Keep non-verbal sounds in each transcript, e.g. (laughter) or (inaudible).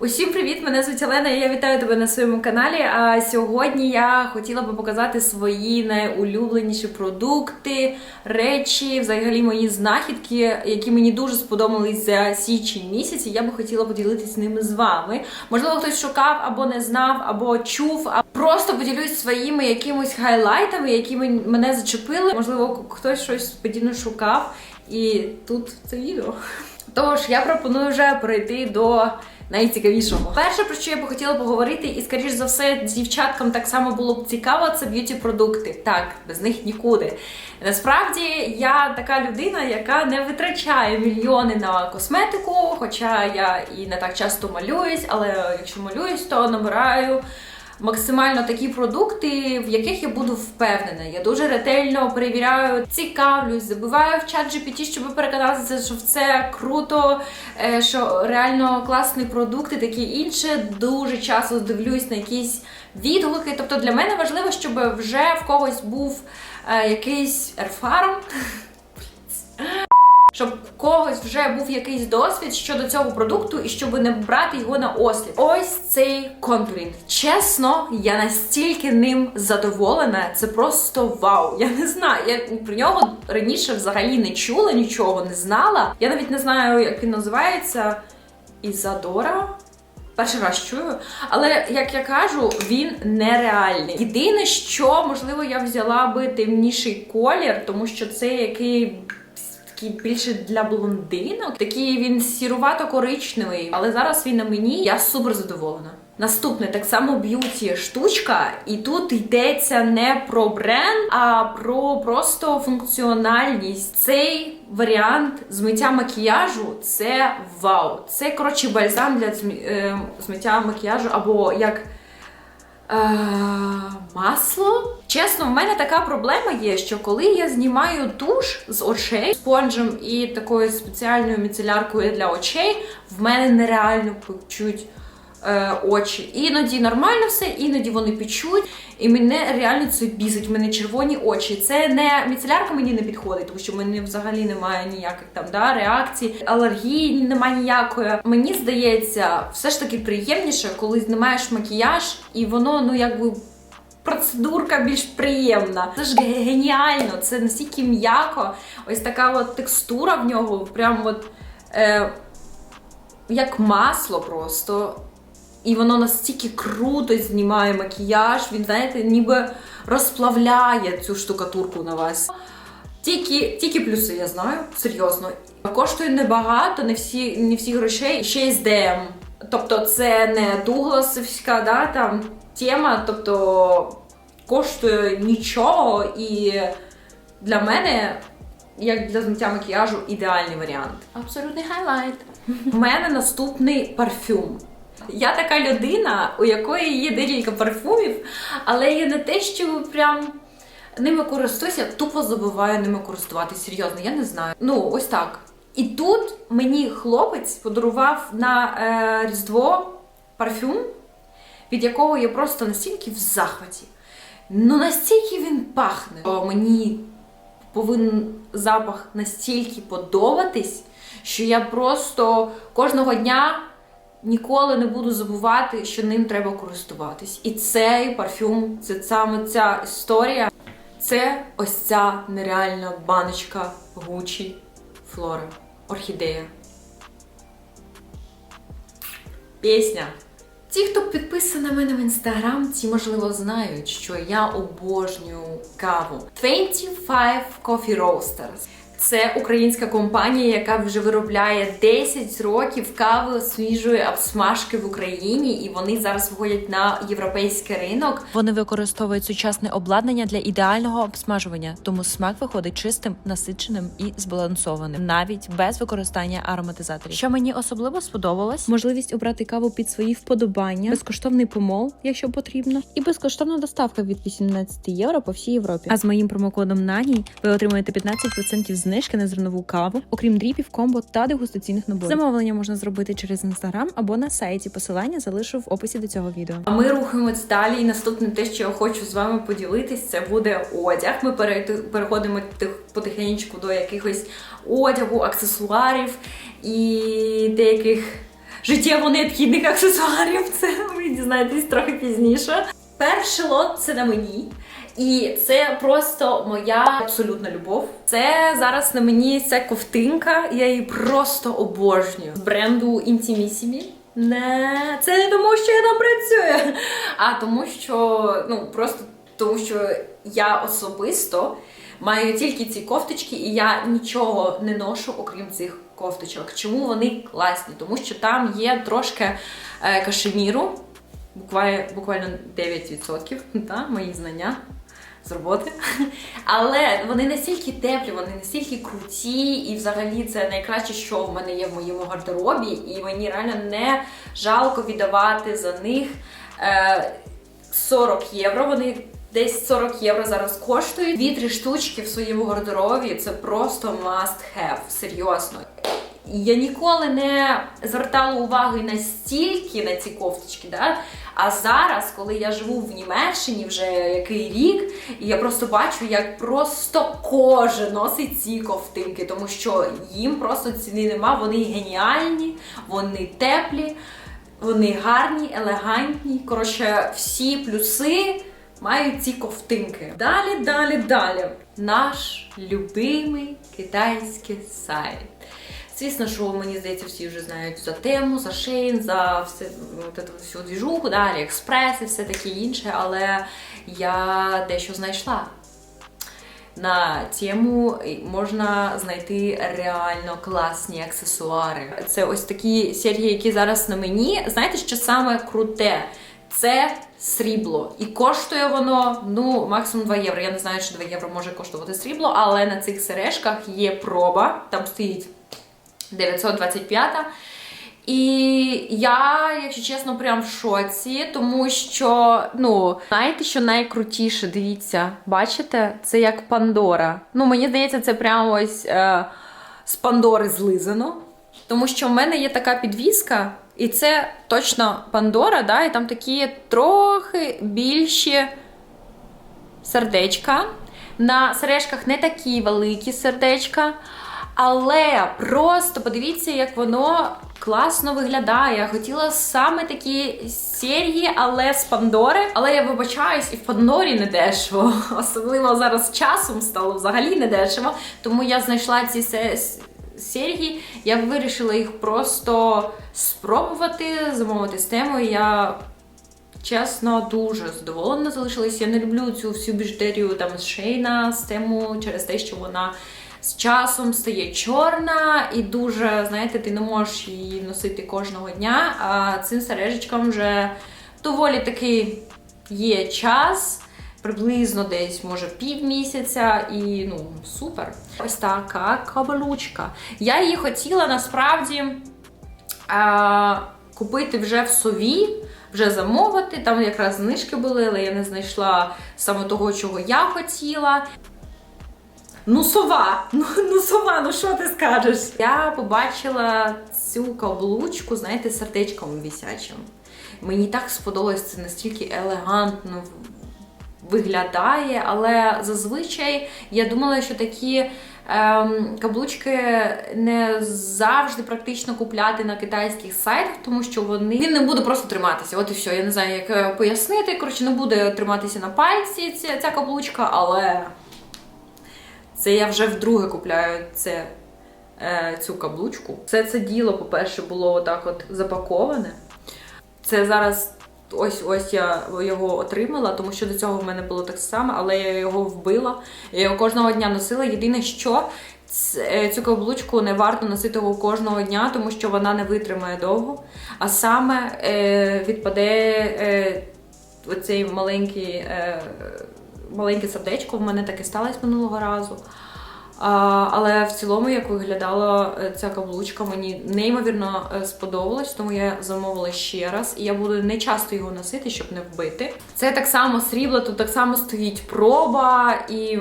Усім привіт! Мене звуть Олена. і Я вітаю тебе на своєму каналі. А сьогодні я хотіла би показати свої найулюбленіші продукти, речі, взагалі мої знахідки, які мені дуже сподобались за січень місяць. і Я би хотіла поділитися ними з вами. Можливо, хтось шукав або не знав, або чув, а просто поділюсь своїми якимось хайлайтами, які мен- мене зачепили. Можливо, хтось щось подібне шукав. І тут це відео. Тож я пропоную вже перейти до найцікавішого. Перше, про що я би хотіла поговорити, і скоріш за все, дівчаткам так само було б цікаво, це б'юті-продукти. Так, без них нікуди. Насправді я така людина, яка не витрачає мільйони на косметику, хоча я і не так часто малююсь, але якщо малююсь, то набираю максимально такі продукти, в яких я буду впевнена. Я дуже ретельно перевіряю, цікавлюсь, забиваю в чат GPT, щоб переконатися, що це круто, е, що реально класний продукт і таке інше. Дуже часто дивлюсь на якісь відгуки. Тобто для мене важливо, щоб вже в когось був е, якийсь ерфарм. Щоб в когось вже був якийсь досвід щодо цього продукту і щоб не брати його на осліп. Ось цей контурінг. Чесно, я настільки ним задоволена. Це просто вау. Я не знаю. Я про нього раніше взагалі не чула нічого, не знала. Я навіть не знаю, як він називається. Ізадора. Перший раз чую, але як я кажу, він нереальний. Єдине, що можливо я взяла би темніший колір, тому що це який такий більше для блондинок. Такий він сірувато-коричневий, але зараз він на мені. Я супер задоволена. Наступне так само б'юті штучка, і тут йдеться не про бренд, а про просто функціональність. Цей варіант змиття макіяжу це вау. Це коротше бальзам для змі- е, змиття макіяжу, або як Е, масло. Чесно, в мене така проблема є, що коли я знімаю туш з очей спонжем і такою спеціальною міцеляркою для очей, в мене нереально печуть е, очі. Іноді нормально все, іноді вони печуть, і мене реально це бісить. В мене червоні очі. Це не міцелярка мені не підходить, тому що в мене взагалі немає ніяких там да, реакцій, алергії немає ніякої. Мені здається, все ж таки приємніше, коли знімаєш макіяж, і воно ну якби. Процедурка більш приємна. Це ж геніально, це настільки м'яко. Ось така от текстура в нього, прям от е, як масло просто. І воно настільки круто знімає макіяж, він, знаєте, ніби розплавляє цю штукатурку на вас. Тільки, тільки плюси, я знаю, серйозно. Коштує небагато, не всі, не всі грошей, ще й з ДМ. Тобто це не дугласівська да, там, тема, тобто коштує нічого, і для мене, як для змиття макіяжу, ідеальний варіант. Абсолютний хайлайт. У мене наступний парфюм. Я така людина, у якої є декілька парфумів, але я не те, що прям ними користуюся, тупо забуваю ними користуватися. Серйозно, я не знаю. Ну, ось так. І тут мені хлопець подарував на е, Різдво парфюм, від якого я просто настільки в захваті. Ну, настільки він пахне. О, мені повинен запах настільки подобатись, що я просто кожного дня ніколи не буду забувати, що ним треба користуватись. І цей парфюм, це саме ця історія. Це ось ця нереальна баночка Gucci Flora. Орхідея. Пісня. Ті, хто підписаний на мене в інстаграм, ті можливо знають, що я обожнюю каву. 25 Coffee Roasters. Це українська компанія, яка вже виробляє 10 років кави свіжої обсмажки в Україні, і вони зараз виходять на європейський ринок. Вони використовують сучасне обладнання для ідеального обсмажування, тому смак виходить чистим, насиченим і збалансованим, навіть без використання ароматизаторів. Що мені особливо сподобалось, можливість обрати каву під свої вподобання, безкоштовний помол, якщо потрібно, і безкоштовна доставка від 18 євро по всій Європі. А з моїм промокодом НАНІ ви отримаєте 15% знижки на зернову каву, окрім дріпів, комбо та дегустаційних наборів. Замовлення можна зробити через інстаграм або на сайті. Посилання залишу в описі до цього відео. А ми рухаємось далі. І наступне те, що я хочу з вами поділитись, це буде одяг. Ми переходимо тих- потихеньку до якихось одягу, аксесуарів і деяких життєво необхідних аксесуарів. (laughs) Це ви дізнаєтесь трохи пізніше. Перший лот це на мені. І це просто моя абсолютна любов. Це зараз на мені ця ковтинка, я її просто обожнюю. З бренду Intimissimi. Не, це не тому, що я там працюю, а тому, що ну просто тому, що я особисто маю тільки ці кофточки, і я нічого не ношу, окрім цих кофточок. Чому вони класні? Тому що там є трошки е, кашеміру, буквально, буквально 9%, (laughs) та, мої знання з роботи. Але вони настільки теплі, вони настільки круті, і взагалі це найкраще, що в мене є в моєму гардеробі, і мені реально не жалко віддавати за них е, 40 євро. Вони десь 40 євро зараз коштують. Дві-три штучки в своєму гардеробі це просто must have, серйозно. Я ніколи не звертала уваги настільки на ці кофточки, да? А зараз, коли я живу в Німеччині вже який рік, і я просто бачу, як просто кожен носить ці ковтинки, тому що їм просто ціни нема, вони геніальні, вони теплі, вони гарні, елегантні. Коротше, всі плюси мають ці ковтинки. Далі, далі, далі. Наш любимий китайський сайт. Звісно, що мені здається, всі вже знають за тему, за Шейн, за все всю двіжуху, да, Аліекспрес і все таке інше, але я дещо знайшла. На тему можна знайти реально класні аксесуари. Це ось такі серії, які зараз на мені. Знаєте, що саме круте? Це срібло. І коштує воно ну максимум 2 євро. Я не знаю, чи 2 євро може коштувати срібло, але на цих сережках є проба, там стоїть 925. І я, якщо чесно, прям в шоці, тому що, ну, знаєте, що найкрутіше, дивіться, бачите, це як Пандора. Ну, мені здається, це прямо ось е, з Пандори злизано. Тому що в мене є така підвіска, і це точно Пандора, да, і там такі трохи більші сердечка. На сережках не такі великі сердечка. Але просто подивіться, як воно класно виглядає. Хотіла саме такі серії, але з Пандори. Але я вибачаюсь, і в Пандорі не дешево. (laughs) Особливо зараз часом стало взагалі не дешево. Тому я знайшла ці серії. Я вирішила їх просто спробувати, замовити з темою. Я Чесно, дуже задоволена залишилась. Я не люблю цю всю біжутерію там з Шейна, з тему через те, що вона з часом стає чорна і дуже, знаєте, ти не можеш її носити кожного дня. А цим сережечкам вже доволі таки є час. Приблизно десь може півмісяця і ну супер. Ось така кабелючка. Я її хотіла насправді а, купити вже в сові, вже замовити. Там якраз знижки були, але я не знайшла саме того, чого я хотіла. Ну, сова, ну, ну сова, ну що ти скажеш? Я побачила цю каблучку, знаєте, сердечком висячим. Мені так сподобалось це настільки елегантно виглядає, але зазвичай я думала, що такі ем, каблучки не завжди практично купляти на китайських сайтах, тому що вони він не буде просто триматися. От і все. Я не знаю, як е, пояснити. Коротше, не буде триматися на пальці ця, ця каблучка, але це я вже вдруге купляю це, е, цю каблучку. Все це діло, по-перше, було отак от запаковане. Це зараз ось ось я його отримала, тому що до цього в мене було так само, але я його вбила. Я його кожного дня носила. Єдине, що е, цю каблучку не варто носити його кожного дня, тому що вона не витримає довго. А саме е, відпаде е, оцей маленький, е, маленьке сердечко. В мене таке сталося минулого разу. А, але в цілому, як виглядала е, ця каблучка, мені неймовірно е, сподобалось, тому я замовила ще раз. І я буду не часто його носити, щоб не вбити. Це так само срібло, тут так само стоїть проба, і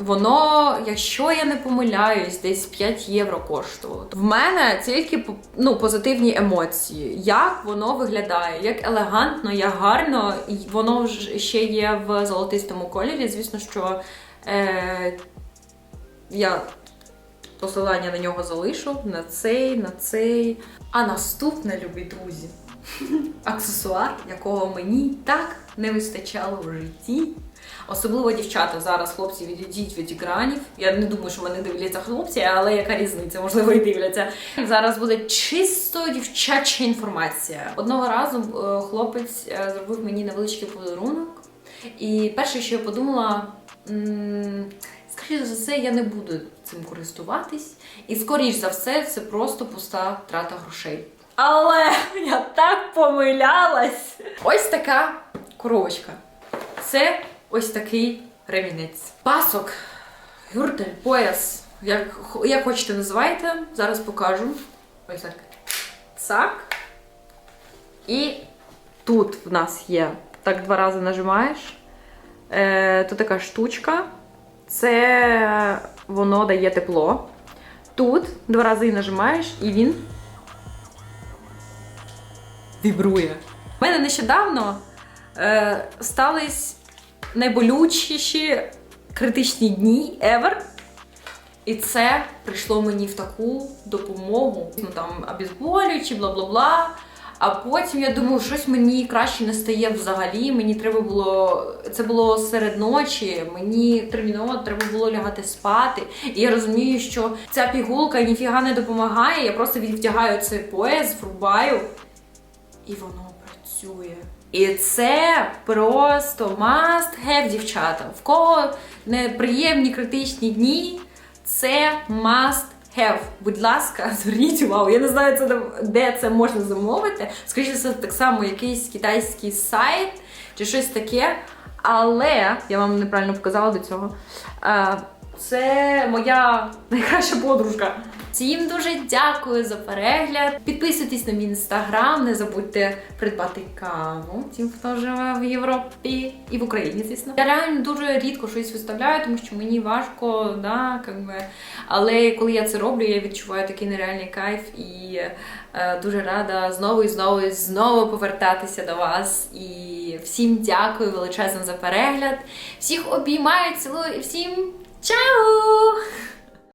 воно, якщо я не помиляюсь, десь 5 євро коштувало. В мене тільки ну, позитивні емоції. Як воно виглядає, як елегантно, як гарно, і воно ще є в золотистому кольорі. Звісно, що. Е, я посилання на нього залишу, на цей, на цей. А наступне, любі друзі, (laughs) аксесуар, якого мені так не вистачало в житті. Особливо дівчата зараз, хлопці, відійдіть від екранів. Я не думаю, що мене дивляться хлопці, але яка різниця, можливо, і дивляться. Зараз буде чисто дівчача інформація. Одного разу е, хлопець е, зробив мені невеличкий подарунок, і перше, що я подумала, м, скоріше за все, я не буду цим користуватись, і скоріш за все, це просто пуста трата грошей. Але я так помилялась. Ось така коробочка. Це ось такий ремінець. Пасок, гюртель, пояс. Як, як хочете називайте, зараз покажу. Ось так. Цак. І тут в нас є. Так два рази нажимаєш. Е, тут така штучка. Це воно дає тепло. Тут два рази нажимаєш, і він вібрує. У мене нещодавно е, стались найболючіші критичні дні ever. І це прийшло мені в таку допомогу. Ну там обезболюючі, бла бла бла. А потім я думаю, щось мені краще не стає взагалі. Мені треба було. Це було серед ночі, мені терміново треба було лягати спати. І я розумію, що ця пігулка ніфіга не допомагає. Я просто відтягаю цей пояс, врубаю, і воно працює. І це просто must have, дівчата. В кого неприємні критичні дні, це must have. Будь ласка, (laughs) зверніть увагу. Я не знаю, це де- це можна замовити. Скоріше, це так само якийсь китайський сайт чи щось таке. Але я вам неправильно показала до цього. Е, Це моя (laughs) найкраща подружка. Всім дуже дякую за перегляд. Підписуйтесь на мій інстаграм, не забудьте придбати каву тим, хто живе в Європі і в Україні, звісно. Я реально дуже рідко щось виставляю, тому що мені важко, да, как би. але коли я це роблю, я відчуваю такий нереальний кайф і е, дуже рада знову і знову і знову повертатися до вас. І всім дякую величезно за перегляд. Всіх обіймаю, цілую і всім чао!